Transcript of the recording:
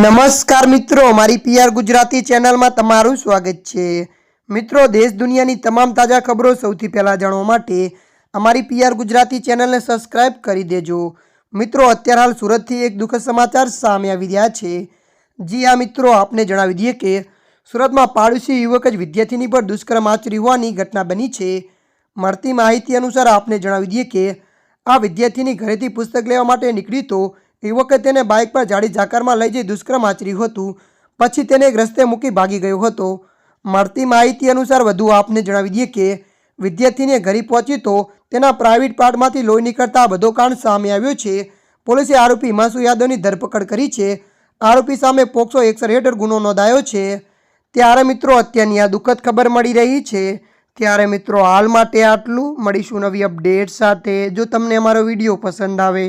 નમસ્કાર મિત્રો, મારી પીઆર ગુજરાતી ચેનલમાં તમારું સ્વાગત છે. મિત્રો, દેશ દુનિયાની તમામ તાજા ખબરો સૌથી પહેલાં જાણવા માટે અમારી પીઆર ગુજરાતી ચેનલને સબસ્ક્રાઇબ કરી દેજો. મિત્રો, અત્યારે હાલ સુરતથી એક દુઃખદ સમાચાર સામે આવી રહ્યા છે. જી આ મિત્રો, આપને જણાવી દઈએ કે સુરતમાં પાડોશી યુવક જ વિદ્યાર્થીની પર દુષ્કર્મ આચરી હોવાની ઘટના બની છે. મળતી માહિતી અનુસાર આપને જણાવી દઈએ કે આ વિદ્યાર્થીની ઘરેથી પુસ્તક લેવા માટે નીકળી તો યુવકે તેને બાઇક પર જાડી ઝાકરમાં લઈ જઈ દુષ્કર્મ આચર્યું હતું. પછી તેને એક રસ્તે મૂકી ભાગી ગયો હતો. મળતી માહિતી અનુસાર વધુ આપને જણાવી દઈએ કે, વિદ્યાર્થીને ઘરે પહોંચી તો તેના પ્રાઇવેટ પાર્ટમાંથી લોહી નીકળતા બધો કાંડ સામે આવ્યો છે. પોલીસે આરોપી હિમાંશુ યાદવની ધરપકડ કરી છે. આરોપી સામે પોક્સો એકસઠ હેઠળ ગુનો નોંધાયો છે. ત્યારે મિત્રો અત્યારની આ દુઃખદ ખબર મળી રહી છે. ત્યારે મિત્રો હાલ માટે આટલું. મળીશું નવી અપડેટ સાથે. જો તમને અમારો વીડિયો પસંદ આવે